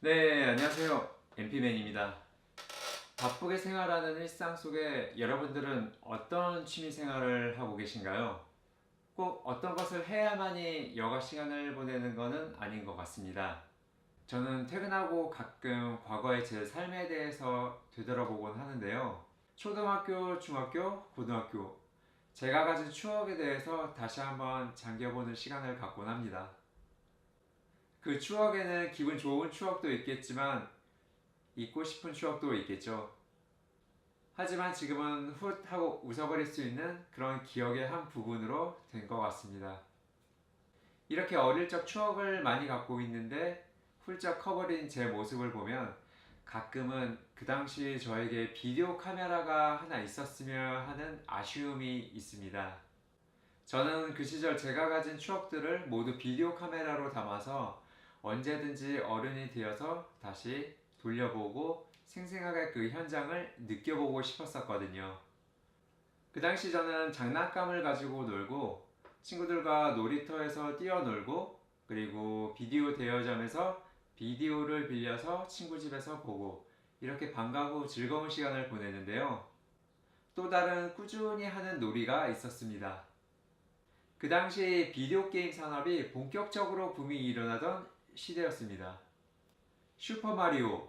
네, 안녕하세요. MP맨입니다. 바쁘게 생활하는 일상 속에 여러분들은 어떤 취미 생활을 하고 계신가요? 꼭 어떤 것을 해야만이 여가 시간을 보내는 것은 아닌 것 같습니다. 저는 퇴근하고 가끔 과거의 제 삶에 대해서 되돌아보곤 하는데요. 초등학교, 중학교, 고등학교, 제가 가진 추억에 대해서 다시 한번 잠겨보는 시간을 갖곤 합니다. 그 추억에는 기분 좋은 추억도 있겠지만 잊고 싶은 추억도 있겠죠. 하지만 지금은 훗 하고 웃어버릴 수 있는 그런 기억의 한 부분으로 된 것 같습니다. 이렇게 어릴 적 추억을 많이 갖고 있는데 훌쩍 커버린 제 모습을 보면 가끔은 그 당시 저에게 비디오 카메라가 하나 있었으면 하는 아쉬움이 있습니다. 저는 그 시절 제가 가진 추억들을 모두 비디오 카메라로 담아서 언제든지 어른이 되어서 다시 돌려보고 생생하게 그 현장을 느껴보고 싶었었거든요. 그 당시 저는 장난감을 가지고 놀고 친구들과 놀이터에서 뛰어놀고 그리고 비디오 대여점에서 비디오를 빌려서 친구 집에서 보고 이렇게 반가고 즐거운 시간을 보내는데요. 또 다른 꾸준히 하는 놀이가 있었습니다. 그 당시 비디오 게임 산업이 본격적으로 붐이 일어나던 시대였습니다. 슈퍼마리오,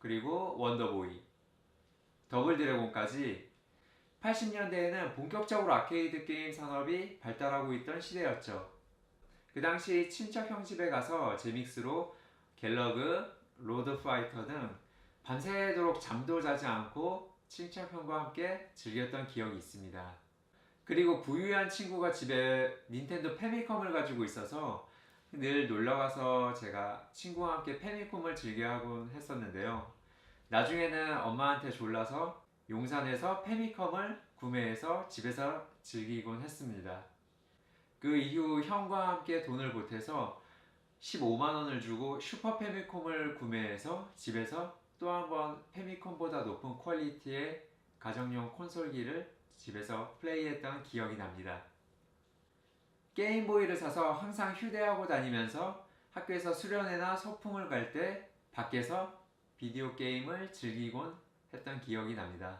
그리고 원더보이, 더블 드래곤까지 80년대에는 본격적으로 아케이드 게임 산업이 발달하고 있던 시대였죠. 그 당시 친척 형 집에 가서 제믹스로 갤러그, 로드 파이터 등 밤새도록 잠도 자지 않고 친척 형과 함께 즐겼던 기억이 있습니다. 그리고 부유한 친구가 집에 닌텐도 페미컴을 가지고 있어서 늘 놀러 가서 제가 친구와 함께 페미콤을 즐겨하곤 했었는데요. 나중에는 엄마한테 졸라서 용산에서 페미컴을 구매해서 집에서 즐기곤 했습니다. 그 이후 형과 함께 돈을 보태서 15만 원을 주고 슈퍼 페미콤을 구매해서 집에서 또 한 번 페미컴보다 높은 퀄리티의 가정용 콘솔기를 집에서 플레이했던 기억이 납니다. 게임보이를 사서 항상 휴대하고 다니면서 학교에서 수련회나 소풍을 갈 때 밖에서 비디오 게임을 즐기곤 했던 기억이 납니다.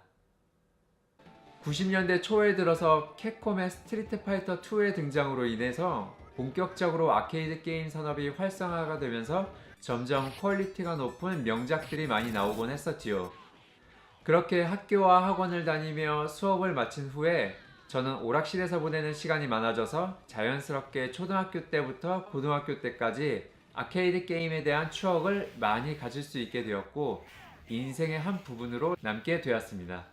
90년대 초에 들어서 캡콤의 스트리트 파이터 2의 등장으로 인해서 본격적으로 아케이드 게임 산업이 활성화가 되면서 점점 퀄리티가 높은 명작들이 많이 나오곤 했었지요. 그렇게 학교와 학원을 다니며 수업을 마친 후에 저는 오락실에서 보내는 시간이 많아져서 자연스럽게 초등학교 때부터 고등학교 때까지 아케이드 게임에 대한 추억을 많이 가질 수 있게 되었고 인생의 한 부분으로 남게 되었습니다.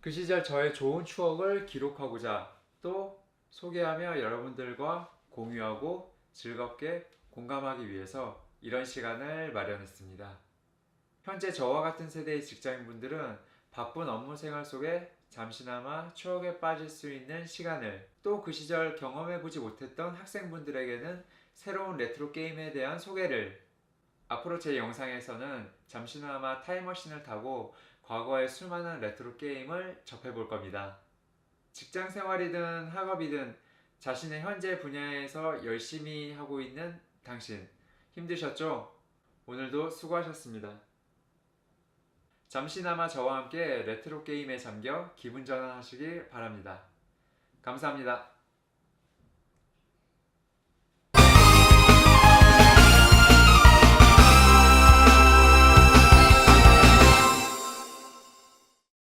그 시절 저의 좋은 추억을 기록하고자 또 소개하며 여러분들과 공유하고 즐겁게 공감하기 위해서 이런 시간을 마련했습니다. 현재 저와 같은 세대의 직장인분들은 바쁜 업무 생활 속에 잠시나마 추억에 빠질 수 있는 시간을 또 그 시절 경험해보지 못했던 학생분들에게는 새로운 레트로 게임에 대한 소개를 앞으로 제 영상에서는 잠시나마 타임머신을 타고 과거의 수많은 레트로 게임을 접해볼 겁니다. 직장 생활이든 학업이든 자신의 현재 분야에서 열심히 하고 있는 당신 힘드셨죠? 오늘도 수고하셨습니다. 잠시나마 저와 함께 레트로 게임에 잠겨 기분 전환하시길 바랍니다. 감사합니다.